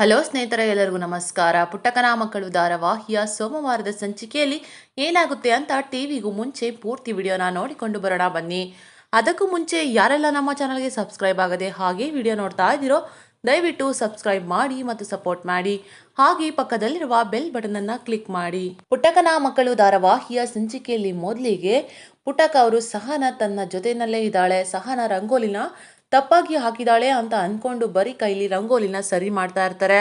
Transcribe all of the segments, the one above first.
Hello ಸ್ನೇಹಿತರ, ಎಲ್ಲರಿಗೂ ನಮಸ್ಕಾರ. ಪುಟ್ಟಕನ ಮಕ್ಕಳು ಧಾರಾವಾಹಿಯ ಸೋಮವಾರದ ಸಂಚಿಕೆಯಲ್ಲಿ ಏನಾಗುತ್ತೆ ಅಂತ ಟಿವಿಗೂ ಮುಂಚೆ ಪೂರ್ತಿ ವಿಡಿಯೋನ ನೋಡಿಕೊಂಡು ಬರೋಣ ಬನ್ನಿ. ಅದಕ್ಕೂ ಮುಂಚೆ ಯಾರೆಲ್ಲ ನಮ್ಮ ಚಾನಲ್ಗೆ ಸಬ್ಸ್ಕ್ರೈಬ್ ಆಗದೆ ಹಾಗೆ ವಿಡಿಯೋ ನೋಡ್ತಾ ಇದ್ದೀರೋ, ದಯವಿಟ್ಟು ಸಬ್ಸ್ಕ್ರೈಬ್ ಮಾಡಿ ಮತ್ತು ಸಪೋರ್ಟ್ ಮಾಡಿ. ಹಾಗೆ ಪಕ್ಕದಲ್ಲಿರುವ ಬೆಲ್ ಬಟನ್ ಅನ್ನ ಕ್ಲಿಕ್ ಮಾಡಿ. ಪುಟ್ಟಕನ ಮಕ್ಕಳು ಧಾರಾವಾಹಿಯ ಸಂಚಿಕೆಯಲ್ಲಿ ಮೊದಲಿಗೆ ಪುಟ್ಟಕ ಅವರು ಸಹನ ತನ್ನ ಜೊತೆಯಲ್ಲೇ ಇದ್ದಾಳೆ. ಸಹನ ರಂಗೋಲಿನ ತಪ್ಪಾಗಿ ಹಾಕಿದಾಳೆ ಅಂತ ಅಂದ್ಕೊಂಡು ಬರೀ ಕೈಲಿ ರಂಗೋಲಿನ ಸರಿ ಮಾಡ್ತಾ ಇರ್ತಾರೆ.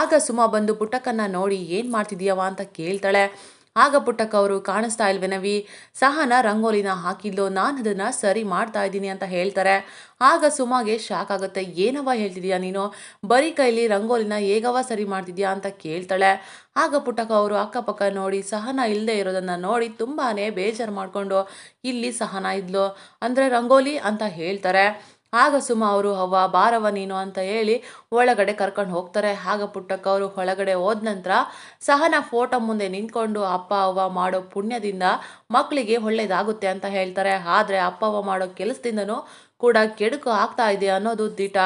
ಆಗ ಸುಮಾ ಬಂದು ಪುಟ್ಟಕ್ಕನ್ನ ನೋಡಿ ಏನು ಮಾಡ್ತಿದೀಯವ ಅಂತ ಕೇಳ್ತಾಳೆ. ಆಗ ಪುಟ್ಟಕ್ಕ ಅವರು, ಕಾಣಿಸ್ತಾ ಇಲ್ವೇನವಿ ಸಹನ ರಂಗೋಲಿನ ಹಾಕಿದ್ಲು, ನಾನು ಅದನ್ನು ಸರಿ ಮಾಡ್ತಾ ಇದ್ದೀನಿ ಅಂತ ಹೇಳ್ತಾರೆ. ಆಗ ಸುಮಾಗೆ ಶಾಕ್ ಆಗುತ್ತೆ. ಏನವ ಹೇಳ್ತಿದ್ಯಾ ನೀನು? ಬರೀ ಕೈಲಿ ರಂಗೋಲಿನ ಹೇಗವ ಸರಿ ಮಾಡ್ತಿದ್ಯಾ ಅಂತ ಕೇಳ್ತಾಳೆ. ಆಗ ಪುಟ್ಟಕ್ಕ ಅವರು ಅಕ್ಕಪಕ್ಕ ನೋಡಿ, ಸಹನ ಇಲ್ಲದೆ ಇರೋದನ್ನು ನೋಡಿ ತುಂಬಾ ಬೇಜಾರು ಮಾಡಿಕೊಂಡು, ಇಲ್ಲಿ ಸಹನ ಇದ್ಲು. ಅಂದರೆ ರಂಗೋಲಿ ಅಂತ ಹೇಳ್ತಾರೆ. ಆಗ ಸುಮ ಅವರು ಅವ್ವ ಬಾರವ ನೀನು ಅಂತ ಹೇಳಿ ಒಳಗಡೆ ಕರ್ಕೊಂಡು ಹೋಗ್ತಾರೆ. ಆಗ ಪುಟ್ಟಕ್ಕ ಅವರು ಒಳಗಡೆ ಹೋದ ನಂತರ ಸಹನ ಫೋಟೋ ಮುಂದೆ ನಿಂತ್ಕೊಂಡು ಅಪ್ಪ, ಅವ್ವ ಮಾಡೋ ಪುಣ್ಯದಿಂದ ಮಕ್ಕಳಿಗೆ ಒಳ್ಳೇದಾಗುತ್ತೆ ಅಂತ ಹೇಳ್ತಾರೆ. ಆದರೆ ಅಪ್ಪ, ಅವ್ವ ಮಾಡೋ ಕೆಲಸದಿಂದನೂ ಕೂಡ ಕೆಡುಕು ಆಗ್ತಾ ಇದೆ ಅನ್ನೋದು ದಿಟ.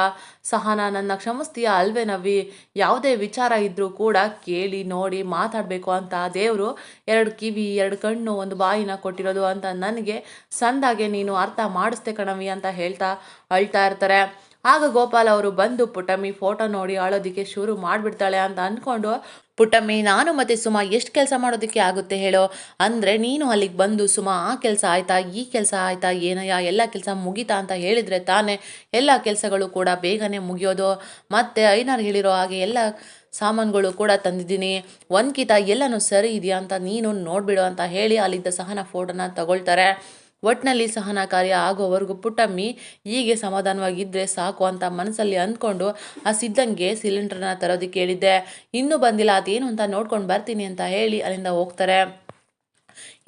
ಸಹನ, ನನ್ನ ಕ್ಷಮಿಸ್ತೀಯ ಅಲ್ವೇ ನವಿ ಯಾವುದೇ ವಿಚಾರ ಇದ್ರೂ ಕೂಡ ಕೇಳಿ, ನೋಡಿ, ಮಾತಾಡಬೇಕು ಅಂತ ದೇವರು ಎರಡು ಕಿವಿ, ಎರಡು ಕಣ್ಣು, ಒಂದು ಬಾಯಿನ ಕೊಟ್ಟಿರೋದು ಅಂತ ನನಗೆ ಸಂದಾಗೆ ನೀನು ಅರ್ಥ ಮಾಡಿಸ್ತೇ ಕಣವಿ ಅಂತ ಹೇಳ್ತಾ ಅಳ್ತಾ ಇರ್ತಾರೆ. ಆಗ ಗೋಪಾಲ್ ಅವರು ಬಂದು ಪುಟಮಿ ಫೋಟೋ ನೋಡಿ ಆಳೋದಕ್ಕೆ ಶುರು ಮಾಡಿಬಿಡ್ತಾಳೆ ಅಂತ ಅಂದ್ಕೊಂಡು ಪುಟಮಿ ನಾನು ಮತ್ತೆ ಸುಮಾ ಎಷ್ಟು ಕೆಲಸ ಮಾಡೋದಕ್ಕೆ ಆಗುತ್ತೆ ಹೇಳೋ? ಅಂದರೆ ನೀನು ಅಲ್ಲಿಗೆ ಬಂದು, ಸುಮಾ, ಆ ಕೆಲಸ ಆಯ್ತಾ? ಈ ಕೆಲಸ ಆಯ್ತಾ? ಏನಯ್ಯ? ಎಲ್ಲ ಕೆಲಸ ಮುಗೀತಾ ಅಂತ ಹೇಳಿದರೆ ತಾನೇ ಎಲ್ಲ ಕೆಲಸಗಳು ಕೂಡ ಬೇಗನೆ ಮುಗಿಯೋದು. ಮತ್ತು ಐನಾರು ಹೇಳಿರೋ ಹಾಗೆ ಎಲ್ಲ ಸಾಮಾನುಗಳು ಕೂಡ ತಂದಿದ್ದೀನಿ. ಒಂದ್ಕಿತ ಎಲ್ಲನೂ ಸರಿ ಇದೆಯಾ ಅಂತ ನೀನು ನೋಡಿಬಿಡು ಅಂತ ಹೇಳಿ ಅಲ್ಲಿದ್ದ ಸಹನ ಫೋಟೋನ ತಗೊಳ್ತಾರೆ. ಒಟ್ಟಿನಲ್ಲಿ ಸಹನ ಕಾರ್ಯ ಆಗೋವರೆಗೂ ಪುಟ್ಟಮ್ಮಿ ಹೀಗೆ ಸಮಾಧಾನವಾಗಿದ್ದರೆ ಸಾಕು ಅಂತ ಮನಸ್ಸಲ್ಲಿ ಅಂದ್ಕೊಂಡು ಆ ಸಿದ್ಧಂಗೆ ಸಿಲಿಂಡರ್ನ ತರೋದಕ್ಕೆ ಹೇಳಿದ್ದೆ ಇನ್ನೂ ಬಂದಿಲ್ಲ, ಅದೇನು ಅಂತ ನೋಡ್ಕೊಂಡು ಬರ್ತೀನಿ ಅಂತ ಹೇಳಿ ಅಲ್ಲಿಂದ ಹೋಗ್ತಾರೆ.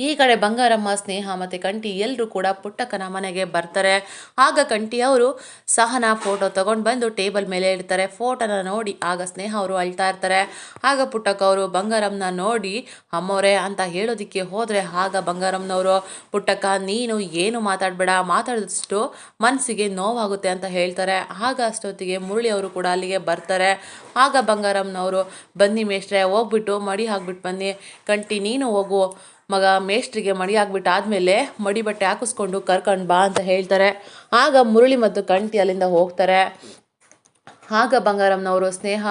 ಈ ಕಡೆ ಬಂಗಾರಮ್ಮ ಸ್ನೇಹ ಮತ್ತು ಕಂಟಿ ಎಲ್ಲರೂ ಕೂಡ ಪುಟ್ಟಕ್ಕನ ಮನೆಗೆ ಬರ್ತಾರೆ. ಆಗ ಕಂಟಿ ಅವರು ಸಹನ ಫೋಟೋ ತಗೊಂಡು ಬಂದು ಟೇಬಲ್ ಮೇಲೆ ಇಡ್ತಾರೆ. ಫೋಟೋನ ನೋಡಿ ಆಗ ಸ್ನೇಹ ಅವರು ಅಳ್ತಾ ಇರ್ತಾರೆ. ಆಗ ಪುಟ್ಟಕ್ಕ ಅವರು, ಬಂಗಾರಮ್ಮನ ನೋಡಿ ಅಮ್ಮೋರೆ ಅಂತ ಹೇಳೋದಕ್ಕೆ ಹೋದರೆ ಆಗ ಬಂಗಾರಮ್ಮನವರು, ಪುಟ್ಟಕ್ಕ, ನೀನು ಏನು ಮಾತಾಡಬೇಡ, ಮಾತಾಡಿದಷ್ಟು ಮನಸ್ಸಿಗೆ ನೋವಾಗುತ್ತೆ ಅಂತ ಹೇಳ್ತಾರೆ. ಆಗ ಅಷ್ಟೊತ್ತಿಗೆ ಮುರಳಿ ಅವರು ಕೂಡ ಅಲ್ಲಿಗೆ ಬರ್ತಾರೆ. ಆಗ ಬಂಗಾರಮ್ಮನವರು, ಬನ್ನಿ ಮೇಷ್ಟ್ರೆ, ಹೋಗ್ಬಿಟ್ಟು ಮಡಿ ಹಾಕ್ಬಿಟ್ಟು ಬನ್ನಿ. ಕಂಟಿ ನೀನು ಹೋಗು. ಮಗ ಮೇಷ್ಟ್ರಿಗೆ ಮಡಿ ಹಾಕ್ಬಿಟ್ಟು ಆದಮೇಲೆ ಮಡಿ ಬಟ್ಟೆ ಹಾಕಿಸ್ಕೊಂಡು ಕರ್ಕೊಂಡು ಬಾ ಅಂತ ಹೇಳ್ತಾರೆ. ಆಗ ಮುರಳಿ ಮತ್ತು ಕಂಟಿ ಅಲ್ಲಿಂದ ಹೋಗ್ತಾರೆ. ಆಗ ಬಂಗಾರಮ್ಮನವರು ಸ್ನೇಹ,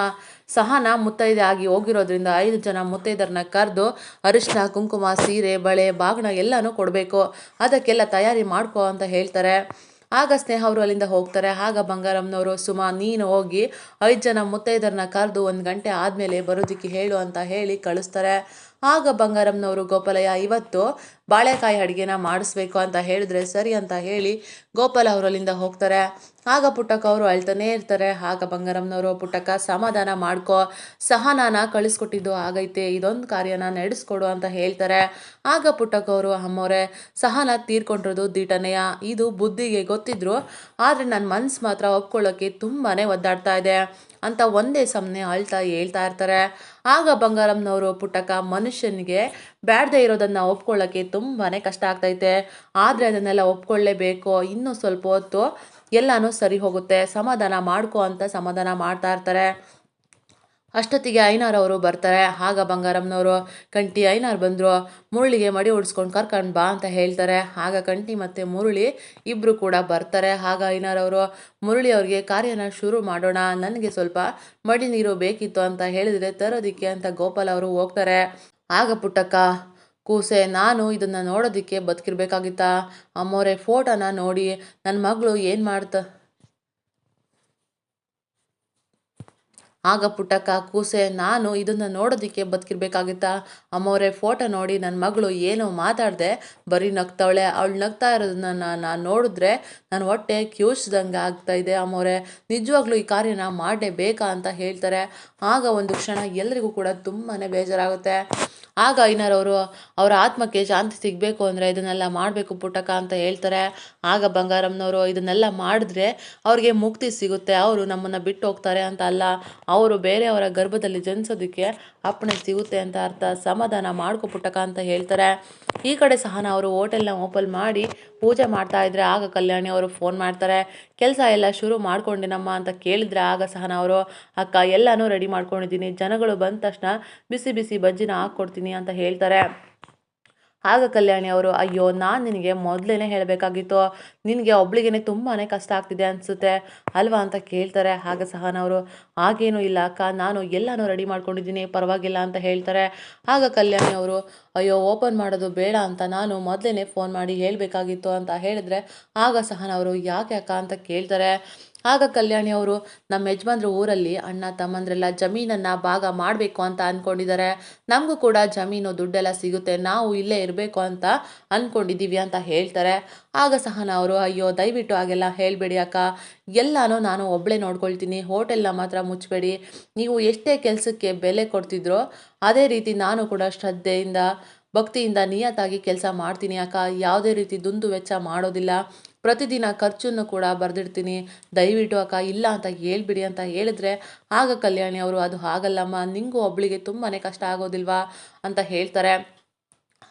ಸಹನ ಮುತ್ತೈದೆ ಆಗಿ ಹೋಗಿರೋದ್ರಿಂದ ಐದು ಜನ ಮುತ್ತೈದರನ್ನ ಕರೆದು ಅರಿಶಿನ ಕುಂಕುಮ, ಸೀರೆ, ಬಳೆ ಬಾಗಿಣ ಎಲ್ಲನೂ ಕೊಡಬೇಕು. ಅದಕ್ಕೆಲ್ಲ ತಯಾರಿ ಮಾಡ್ಕೋ ಅಂತ ಹೇಳ್ತಾರೆ. ಆಗ ಸ್ನೇಹ ಅವರು ಅಲ್ಲಿಂದ ಹೋಗ್ತಾರೆ. ಆಗ ಬಂಗಾರಮ್ಮನವರು, ಸುಮಾ, ನೀನು ಹೋಗಿ ಐದು ಜನ ಮುತ್ತೈದರನ್ನ ಕರೆದು ಒಂದು ಗಂಟೆ ಆದಮೇಲೆ ಬರೋದಕ್ಕೆ ಹೇಳು ಅಂತ ಹೇಳಿ ಕಳಿಸ್ತಾರೆ. ಆಗ ಬಂಗಾರಂನವರು ಗೋಪಾಲಯ್ಯ ಇವತ್ತು ಬಾಳೆಕಾಯಿ ಅಡುಗೆನ ಮಾಡಿಸ್ಬೇಕು ಅಂತ ಹೇಳಿದ್ರೆ ಸರಿ ಅಂತ ಹೇಳಿ ಗೋಪಾಲ್ ಅವರಲ್ಲಿಂದ ಹೋಗ್ತಾರೆ. ಆಗ ಪುಟ್ಟಕ್ಕ ಅವರು ಅಳ್ತಾನೇ ಇರ್ತಾರೆ. ಆಗ ಬಂಗಾರಮ್ಮನವರು, ಪುಟ್ಟಕ್ಕ, ಸಮಾಧಾನ ಮಾಡ್ಕೋ, ಸಹನಾನ ಕಳಿಸ್ಕೊಟ್ಟಿದ್ದು ಆಗೈತೆ, ಇದೊಂದು ಕಾರ್ಯನ ನಡೆಸ್ಕೊಡು ಅಂತ ಹೇಳ್ತಾರೆ. ಆಗ ಪುಟ್ಟಕ್ಕ ಅವರು, ಅಮ್ಮವ್ರೆ, ಸಹನ ತೀರ್ಕೊಂಡಿರೋದು ದಿಟನೆಯ, ಇದು ಬುದ್ಧಿಗೆ ಗೊತ್ತಿದ್ರು, ಆದರೆ ನನ್ನ ಮನ್ಸು ಮಾತ್ರ ಒಪ್ಕೊಳ್ಳೋಕ್ಕೆ ತುಂಬಾ ಒದ್ದಾಡ್ತಾ ಇದೆ ಅಂತ ಒಂದೇ ಸಮನೆ ಅಳ್ತಾ ಹೇಳ್ತಾ ಇರ್ತಾರೆ. ಆಗ ಬಂಗಾರಮ್ಮನವರು, ಪುಟ್ಟಕ್ಕ ಮನುಷ್ಯನಿಗೆ ಬ್ಯಾಡದೆ ಇರೋದನ್ನು ಒಪ್ಕೊಳ್ಳೋಕ್ಕೆ ತುಂಬಾ ಕಷ್ಟ ಆಗ್ತೈತೆ. ಆದರೆ ಅದನ್ನೆಲ್ಲ ಒಪ್ಕೊಳ್ಳೇಬೇಕು. ಇನ್ನೂ ಸ್ವಲ್ಪ ಹೊತ್ತು ಎಲ್ಲನೂ ಸರಿ ಹೋಗುತ್ತೆ. ಸಮಾಧಾನ ಮಾಡ್ಕೊ ಅಂತ ಸಮಾಧಾನ ಮಾಡ್ತಾ ಇರ್ತಾರೆ. ಅಷ್ಟೊತ್ತಿಗೆ ಐನಾರ್ ಅವರು ಬರ್ತಾರೆ. ಆಗ ಬಂಗಾರಮ್ಮನವರು ಕಂಟಿ ಐನಾರ್ ಬಂದರು. ಮುರುಳಿಗೆ ಮಡಿ ಉಡ್ಸ್ಕೊಂಡು ಕರ್ಕೊಂಡು ಬಾ ಅಂತ ಹೇಳ್ತಾರೆ. ಆಗ ಕಂಟಿ ಮತ್ತು ಮುರುಳಿ ಇಬ್ಬರು ಕೂಡ ಬರ್ತಾರೆ. ಆಗ ಐನಾರ್ ಅವರು, ಮುರುಳಿ ಅವ್ರಿಗೆ ಕಾರ್ಯನ ಶುರು ಮಾಡೋಣ. ನನಗೆ ಸ್ವಲ್ಪ ಮಡಿ ನೀರು ಬೇಕಿತ್ತು ಅಂತ ಹೇಳಿದರೆ ತರೋದಿಕ್ಕೆ ಅಂತ ಗೋಪಾಲ್ ಅವರು ಹೋಗ್ತಾರೆ. ಆಗ ಪುಟ್ಟಕ್ಕ ಕೂಸೆ ನಾನು ಇದನ್ನು ನೋಡೋದಕ್ಕೆ ಬದುಕಿರ್ಬೇಕಾಗಿತ್ತಾ? ಅಮ್ಮೋರೆ ಫೋಟೋನ ನೋಡಿ ನನ್ನ ಮಗಳು ಏನು ಮಾಡ್ತ? ಆಗ ಪುಟ್ಟಕ್ಕ ಕೂಸೆ, ನಾನು ಇದನ್ನು ನೋಡೋದಕ್ಕೆ ಬದುಕಿರ್ಬೇಕಾಗಿತ್ತಾ? ಅಮ್ಮೋರೆ ಫೋಟೋ ನೋಡಿ ನನ್ನ ಮಗಳು ಏನು ಮಾತಾಡಿದೆ, ಬರೀ ನಗ್ತಾವಳೆ. ಅವಳು ನಗ್ತಾ ಇರೋದನ್ನ ನಾನು ನೋಡಿದ್ರೆ ನನ್ನ ಹೊಟ್ಟೆ ಕ್ಯೂಸ್ದಂಗೆ ಆಗ್ತಾ ಇದೆ ಅಮ್ಮೋರೆ. ನಿಜವಾಗ್ಲೂ ಈ ಕಾರ್ಯನ ಮಾಡಲೇಬೇಕಾ ಅಂತ ಹೇಳ್ತಾರೆ. ಆಗ ಒಂದು ಕ್ಷಣ ಎಲ್ರಿಗೂ ಕೂಡ ತುಂಬಾ ಬೇಜಾರಾಗುತ್ತೆ. ಆಗ ಐನರವರು ಅವರ ಆತ್ಮಕ್ಕೆ ಶಾಂತಿ ಸಿಗಬೇಕು ಅಂದರೆ ಇದನ್ನೆಲ್ಲ ಮಾಡಬೇಕು ಪುಟ್ಟಕ ಅಂತ ಹೇಳ್ತಾರೆ. ಆಗ ಬಂಗಾರಮ್ಮನವರು, ಇದನ್ನೆಲ್ಲ ಮಾಡಿದ್ರೆ ಅವ್ರಿಗೆ ಮುಕ್ತಿ ಸಿಗುತ್ತೆ. ಅವರು ನಮ್ಮನ್ನು ಬಿಟ್ಟು ಹೋಗ್ತಾರೆ ಅಂತ ಅಲ್ಲ. ಅವರು ಬೇರೆಯವರ ಗರ್ಭದಲ್ಲಿ ಜನಿಸೋದಕ್ಕೆ ಅಪ್ಪಣೆ ಸಿಗುತ್ತೆ ಅಂತ ಅರ್ಥ. ಸಮಾಧಾನ ಮಾಡ್ಕೊ ಪುಟ್ಟಕ ಅಂತ ಹೇಳ್ತಾರೆ. ಈ ಕಡೆ ಸಹನ ಅವರು ಹೋಟೆಲ್ನ ಓಪನ್ ಮಾಡಿ ಪೂಜೆ ಮಾಡ್ತಾ ಇದ್ರೆ ಆಗ ಕಲ್ಯಾಣಿ ಅವರು ಫೋನ್ ಮಾಡ್ತಾರೆ. ಕೆಲಸ ಎಲ್ಲ ಶುರು ಮಾಡ್ಕೊಂಡಿನಮ್ಮ ಅಂತ ಕೇಳಿದ್ರೆ ಆಗ ಸಹನ ಅವರು, ಅಕ್ಕ, ಎಲ್ಲನೂ ರೆಡಿ ಮಾಡ್ಕೊಂಡಿದ್ದೀನಿ. ಜನಗಳು ಬಂದ ತಕ್ಷಣ ಬಿಸಿ ಬಿಸಿ ಬಜ್ಜಿನ ಹಾಕ್ಕೊಡ್ತೀನಿ ಅಂತ ಹೇಳ್ತಾರೆ. ಆಗ ಕಲ್ಯಾಣಿ ಅವರು, ಅಯ್ಯೋ, ನಾನು ನಿನಗೆ ಮೊದಲೇ ಹೇಳಬೇಕಾಗಿತ್ತು. ನಿನಗೆ ಒಬ್ಳಿಗೇ ತುಂಬಾ ಕಷ್ಟ ಆಗ್ತಿದೆ ಅನಿಸುತ್ತೆ ಅಲ್ವಾ? ಅಂತ ಕೇಳ್ತಾರೆ. ಆಗ ಸಹನ ಅವರು, ಹಾಗೇನೂ ಇಲ್ಲ ಅಕ್ಕ. ನಾನು ಎಲ್ಲಾನು ರೆಡಿ ಮಾಡ್ಕೊಂಡಿದ್ದೀನಿ. ಪರವಾಗಿಲ್ಲ ಅಂತ ಹೇಳ್ತಾರೆ. ಆಗ ಕಲ್ಯಾಣಿ ಅವರು, ಅಯ್ಯೋ, ಓಪನ್ ಮಾಡೋದು ಬೇಡ ಅಂತ ನಾನು ಮೊದಲೇ ಫೋನ್ ಮಾಡಿ ಹೇಳಬೇಕಾಗಿತ್ತು ಅಂತ ಹೇಳಿದ್ರೆ. ಆಗ ಸಹನ ಅವರು, ಯಾಕೆ ಅಕ್ಕ? ಅಂತ ಕೇಳ್ತಾರೆ. ಆಗ ಕಲ್ಯಾಣಿ ಅವರು, ನಮ್ಮ ಯಜಮಾನ್ರು ಊರಲ್ಲಿ ಅಣ್ಣ, ತಮ್ಮಂದ್ರೆಲ್ಲ ಜಮೀನನ್ನು ಭಾಗ ಮಾಡಬೇಕು ಅಂತ ಅಂದ್ಕೊಂಡಿದ್ದಾರೆ ನಮಗೂ ಕೂಡ ಜಮೀನು ದುಡ್ಡೆಲ್ಲ ಸಿಗುತ್ತೆ. ನಾವು ಇಲ್ಲೇ ಇರಬೇಕು ಅಂತ ಅಂದ್ಕೊಂಡಿದ್ದೀವಿ ಅಂತ ಹೇಳ್ತಾರೆ. ಆಗ ಸಹ ಅವರು, ಅಯ್ಯೋ, ದಯವಿಟ್ಟು ಹಾಗೆಲ್ಲ ಹೇಳಬೇಡಿ ಅಕ್ಕ. ಎಲ್ಲನೂ ನಾನು ಒಬ್ಬಳೇ ನೋಡ್ಕೊಳ್ತೀನಿ. ಹೋಟೆಲ್ನ ಮಾತ್ರ ಮುಚ್ಚಬೇಡಿ ನೀವು ಎಷ್ಟೇ ಕೆಲಸಕ್ಕೆ ಬೆಲೆ ಕೊಡ್ತಿದ್ರೋ, ಅದೇ ರೀತಿ ನಾನು ಕೂಡ ಶ್ರದ್ಧೆಯಿಂದ, ಭಕ್ತಿಯಿಂದ ನಿಯತ್ತಾಗಿ ಕೆಲಸ ಮಾಡ್ತೀನಿ ಅಕ್ಕ. ಯಾವುದೇ ರೀತಿ ದುಂದು ವೆಚ್ಚ ಮಾಡೋದಿಲ್ಲ. ಪ್ರತಿದಿನ ಖರ್ಚನ್ನು ಕೂಡ ಬರೆದಿಡ್ತೀನಿ. ದಯವಿಟ್ಟು ಅಕ್ಕ, ಇಲ್ಲ ಅಂತ ಹೇಳ್ಬಿಡಿ ಅಂತ ಹೇಳಿದ್ರೆ ಆಗ ಕಲ್ಯಾಣಿ ಅವರು, ಅದು ಹಾಗಲ್ಲಮ್ಮ, ನಿಂಗೂ ಒಬ್ಳಿಗೆ ತುಂಬಾ ಕಷ್ಟ ಆಗೋದಿಲ್ವಾ? ಅಂತ ಹೇಳ್ತಾರೆ.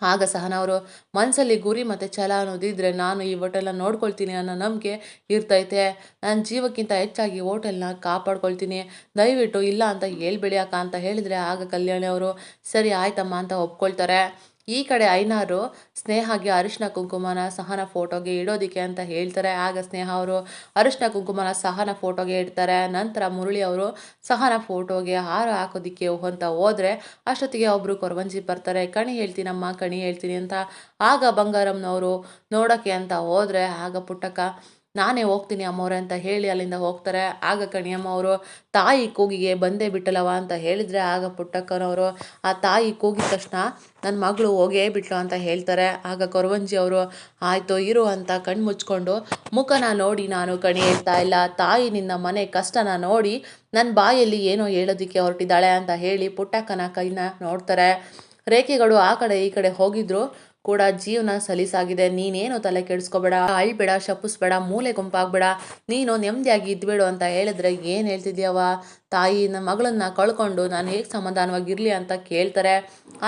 ಆಗ ಸಹನ ಅವರು ಮನಸ್ಸಲ್ಲಿ ಗುರಿ ಮತ್ತು ಛಲ ಅನ್ನೋದಿದ್ದರೆ ನಾನು ಈ ಹೋಟೆಲ್ನ ನೋಡ್ಕೊಳ್ತೀನಿ ಅನ್ನೋ ನಂಬಿಕೆ ಇರ್ತೈತೆ. ನನ್ನ ಜೀವಕ್ಕಿಂತ ಹೆಚ್ಚಾಗಿ ಹೋಟೆಲ್ನ ಕಾಪಾಡ್ಕೊಳ್ತೀನಿ. ದಯವಿಟ್ಟು ಇಲ್ಲ ಅಂತ ಹೇಳ್ಬೇಡಿ ಅಕ್ಕ, ಅಂತ ಹೇಳಿದರೆ ಆಗ ಕಲ್ಯಾಣಿ ಅವರು, ಸರಿ ಆಯ್ತಮ್ಮ, ಅಂತ ಒಪ್ಕೊಳ್ತಾರೆ. ಈ ಕಡೆ ಐನಾರು, ಸ್ನೇಹಗೆ ಅರಿಶಿನ ಕುಂಕುಮನ ಸಹನ ಫೋಟೋಗೆ ಇಡೋದಿಕ್ಕೆ ಅಂತ ಹೇಳ್ತಾರೆ. ಆಗ ಸ್ನೇಹ ಅವರು ಅರಿಶಿನ ಕುಂಕುಮನ ಸಹನ ಫೋಟೋಗೆ ಇಡ್ತಾರೆ. ನಂತರ ಮುರಳಿ ಅವರು ಸಹನ ಫೋಟೋಗೆ ಹಾರ ಹಾಕೋದಿಕ್ಕೆ ಅಂತ ಹೋದ್ರೆ ಅಷ್ಟೊತ್ತಿಗೆ ಒಬ್ಬರು ಕೊರವಂಜಿ ಬರ್ತಾರೆ. ಕಣಿ ಹೇಳ್ತೀನಮ್ಮ ಕಣಿ ಹೇಳ್ತೀನಿ ಅಂತ ಆಗ ಬಂಗಾರಮ್ಮನವರು ನೋಡೋಕ್ಕೆ ಅಂತ ಹೋದ್ರೆ, ಆಗ ಪುಟ್ಟಕ್ಕ ನಾನೇ ಹೋಗ್ತೀನಿ ಅಮ್ಮವ್ರೆ ಅಂತ ಹೇಳಿ ಅಲ್ಲಿಂದ ಹೋಗ್ತಾರೆ. ಆಗ ಕಣಿಯಮ್ಮ ಅವರು, ತಾಯಿ ಕೂಗಿಗೆ ಬಂದೇ ಬಿಟ್ಟಲವ ಅಂತ ಹೇಳಿದರೆ, ಆಗ ಪುಟ್ಟಕ್ಕನವರು, ಆ ತಾಯಿ ಕೂಗಿದ ತಕ್ಷಣ ನನ್ನ ಮಗಳು ಹೋಗೇ ಬಿಟ್ಲು ಅಂತ ಹೇಳ್ತಾರೆ. ಆಗ ಕೊರವಂಜಿ ಅವರು, ಆಯಿತು ಇರು ಅಂತ ಕಣ್ಣು ಮುಚ್ಕೊಂಡು, ಮುಖನ ನೋಡಿ ನಾನು ಕಣಿ ಹೇಳ್ತಾ ಇಲ್ಲ. ತಾಯಿ ನಿನ್ನ ಮನೆ ಕಷ್ಟನ ನೋಡಿ ನನ್ನ ಬಾಯಲ್ಲಿ ಏನೋ ಹೇಳೋದಕ್ಕೆ ಹೊರಟಿದ್ದಾಳೆ ಅಂತ ಹೇಳಿ ಪುಟ್ಟಕ್ಕನ ಕೈನ ನೋಡ್ತಾರೆ. ರೇಖೆಗಳು ಆ ಕಡೆ ಈ ಕಡೆ ಹೋಗಿದ್ರು. ಕೂಡ ಜೀವನ ಸಲೀಸಾಗಿದೆ. ನೀನೇನು ತಲೆ ಕೆಡಿಸ್ಕೋಬೇಡ, ಅಳ್ಬೇಡ, ಶಪಿಸ್ಬೇಡ, ಮೂಲೆ ಗುಂಪಾಗ್ಬೇಡ, ನೀನು ನೆಮ್ಮದಿಯಾಗಿ ಇದ್ಬೇಡು ಅಂತ ಹೇಳಿದ್ರೆ ಏನು ಹೇಳ್ತಿದ್ಯವ ತಾಯಿ ನನ್ನ ಮಗಳನ್ನ ಕಳ್ಕೊಂಡು ನಾನು ಹೇಗೆ ಸಮಾಧಾನವಾಗಿರಲಿ ಅಂತ ಕೇಳ್ತಾರೆ.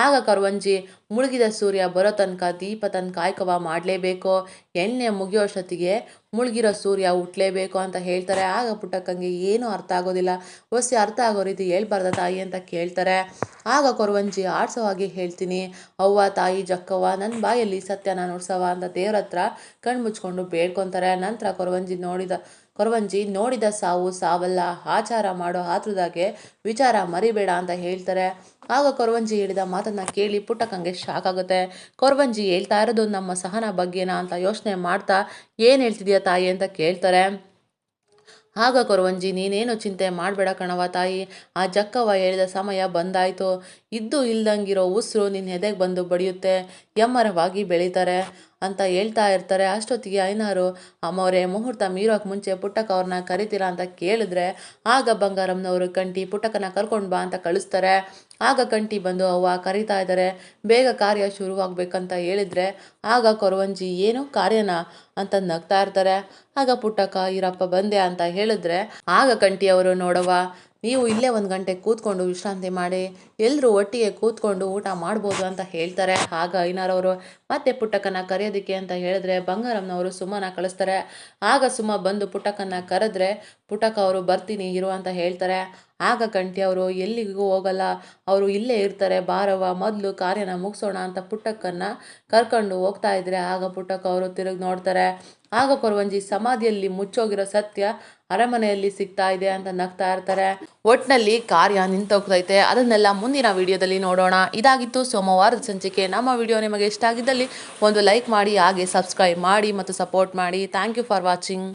ಆಗ ಕರ್ವಂಜಿ ಮುಳುಗಿದ ಸೂರ್ಯ ಬರೋ ತನಕ ದೀಪ ತನ್ನ ಕಾಯ್ಕವ ಮಾಡಲೇಬೇಕು. ಎಣ್ಣೆ ಮುಗಿಯೋಷ್ಟೊತ್ತಿಗೆ ಮುಳುಗಿರೋ ಸೂರ್ಯ ಹುಟ್ಟಲೇಬೇಕು ಅಂತ ಹೇಳ್ತಾರೆ. ಆಗ ಪುಟ್ಟಕ್ಕಂಗೆ ಏನೂ ಅರ್ಥ ಆಗೋದಿಲ್ಲ. ಹೊಸ ಅರ್ಥ ಆಗೋ ರೀತಿ ಹೇಳ್ಬಾರ್ದ ತಾಯಿ ಅಂತ ಕೇಳ್ತಾರೆ. ಆಗ ಕೊರವಂಜಿ ಆಡ್ಸೋ ಹಾಗೆ ಹೇಳ್ತೀನಿ. ಅವ್ವ, ತಾಯಿ, ಜಕ್ಕವ್ವ ನನ್ನ ಬಾಯಲ್ಲಿ ಸತ್ಯನ ನುಡ್ಸವ ಅಂತ ದೇವ್ರ ಹತ್ರ ಕಣ್ಣು ಮುಚ್ಕೊಂಡು ಬೇಡ್ಕೊತಾರೆ. ನಂತರ ಕೊರವಂಜಿ ನೋಡಿದ ಕೊರವಂಜಿ ನೋಡಿದ ಸಾವು ಸಾವಲ್ಲ. ಆಚಾರ ಮಾಡೋ ಆತುರದಾಗೆ ವಿಚಾರ ಮರಿಬೇಡ ಅಂತ ಹೇಳ್ತಾರೆ. ಆಗ ಕೊರವಂಜಿ ಹೇಳಿದ ಮಾತನ್ನ ಕೇಳಿ ಪುಟ್ಟಕ್ಕಂಗೆ ಶಾಕ್ ಆಗುತ್ತೆ. ಕೊರವಂಜಿ ಹೇಳ್ತಾ ಇರೋದು ನಮ್ಮ ಸಹನ ಬಗ್ಗೆನಾ ಅಂತ ಯೋಚನೆ ಮಾಡ್ತಾ ಏನು ಹೇಳ್ತಿದ್ಯಾ ತಾಯಿ ಅಂತ ಕೇಳ್ತಾರೆ. ಆಗ ಕೊರವಂಜಿ ನೀನೇನು ಚಿಂತೆ ಮಾಡಬೇಡ ಕಣವ ತಾಯಿ. ಆ ಜಕ್ಕವ್ವ ಹೇಳಿದ ಸಮಯ ಬಂದಾಯಿತು. ಇದ್ದು ಇಲ್ದಂಗಿರೋ ಉಸಿರು ನಿನ್ನ ಎದೆಗೆ ಬಂದು ಬಡಿಯುತ್ತೆ, ಎಮ್ಮರವಾಗಿ ಬೆಳೀತಾರೆ ಅಂತ ಹೇಳ್ತಾ ಇರ್ತಾರೆ. ಅಷ್ಟೊತ್ತಿಗೆ ಐನಾರು, ಅಮ್ಮವರೇ, ಮುಹೂರ್ತ ಮೀರೋಕೆ ಮುಂಚೆ ಪುಟ್ಟಕ್ಕ ಅವ್ರನ್ನ ಕರಿತೀರಾ ಅಂತ ಕೇಳಿದ್ರೆ, ಆಗ ಬಂಗಾರಮ್ಮನವರು ಕಂಟಿ ಪುಟ್ಟಕ್ಕನ ಕರ್ಕೊಂಡು ಬಾ ಅಂತ ಕಳಿಸ್ತಾರೆ. ಆಗ ಕಂಟಿ ಬಂದು ಅವ್ವ ಕರಿತಾ ಇದ್ದಾರೆ ಬೇಗ ಕಾರ್ಯ ಶುರುವಾಗಬೇಕಂತ ಹೇಳಿದ್ರೆ, ಆಗ ಕೊರವಂಜಿ, ಏನು ಕಾರ್ಯನ? ಅಂತ ನಗ್ತಾ ಇರ್ತಾರೆ. ಆಗ ಪುಟ್ಟಕ್ಕ, ಇರಪ್ಪ, ಬಂದೆ ಅಂತ ಹೇಳಿದ್ರೆ, ಆಗ ಕಂಟಿ ಅವರು ನೋಡವ ನೀವು ಇಲ್ಲೇ ಒಂದು ಗಂಟೆ ಕೂತ್ಕೊಂಡು ವಿಶ್ರಾಂತಿ ಮಾಡಿ ಎಲ್ಲರೂ ಒಟ್ಟಿಗೆ ಕೂತ್ಕೊಂಡು ಊಟ ಮಾಡ್ಬೋದು ಅಂತ ಹೇಳ್ತಾರೆ. ಆಗ ಐನಾರವರು ಮತ್ತೆ ಪುಟ್ಟಕ್ಕನ ಕರೆಯೋದಕ್ಕೆ? ಅಂತ ಹೇಳಿದ್ರೆ ಬಂಗಾರಮ್ಮನವರು ಸುಮ್ಮನ ಕಳಿಸ್ತಾರೆ. ಆಗ ಸುಮ್ಮ ಬಂದು ಪುಟ್ಟಕ್ಕನ ಕರೆದ್ರೆ ಪುಟಕ ಅವರು ಬರ್ತೀನಿ, ಇರು ಅಂತ ಹೇಳ್ತಾರೆ. ಆಗ ಕಂಠಿ ಅವರು, ಎಲ್ಲಿಗೂ ಹೋಗಲ್ಲ, ಅವರು ಇಲ್ಲೇ ಇರ್ತಾರೆ ಬಾರವ ಮೊದಲು ಕಾರ್ಯನ ಮುಗಿಸೋಣ ಅಂತ ಪುಟ್ಟಕ್ಕನ್ನು ಕರ್ಕೊಂಡು ಹೋಗ್ತಾ ಇದ್ರೆ ಆಗ ಪುಟ್ಟಕ್ಕ ಅವರು ತಿರುಗಿ ನೋಡ್ತಾರೆ. ಆಗ ಕೊರವಂಜಿ ಸಮಾಧಿಯಲ್ಲಿ ಮುಚ್ಚೋಗಿರೋ ಸತ್ಯ ಅರಮನೆಯಲ್ಲಿ ಸಿಗ್ತಾ ಇದೆ ಅಂತ ನಗ್ತಾ ಇರ್ತಾರೆ. ಒಟ್ನಲ್ಲಿ ಕಾರ್ಯ ನಿಂತೋಗ್ತೈತೆ. ಅದನ್ನೆಲ್ಲ ಮುಂದಿನ ವಿಡಿಯೋದಲ್ಲಿ ನೋಡೋಣ. ಇದಾಗಿತ್ತು ಸೋಮವಾರದ ಸಂಚಿಕೆ. ನಮ್ಮ ವಿಡಿಯೋ ನಿಮಗೆ ಇಷ್ಟ ಆಗಿದ್ದಲ್ಲಿ ಒಂದು ಲೈಕ್ ಮಾಡಿ, ಹಾಗೆ ಸಬ್ಸ್ಕ್ರೈಬ್ ಮಾಡಿ ಮತ್ತು ಸಪೋರ್ಟ್ ಮಾಡಿ. Thank you for watching.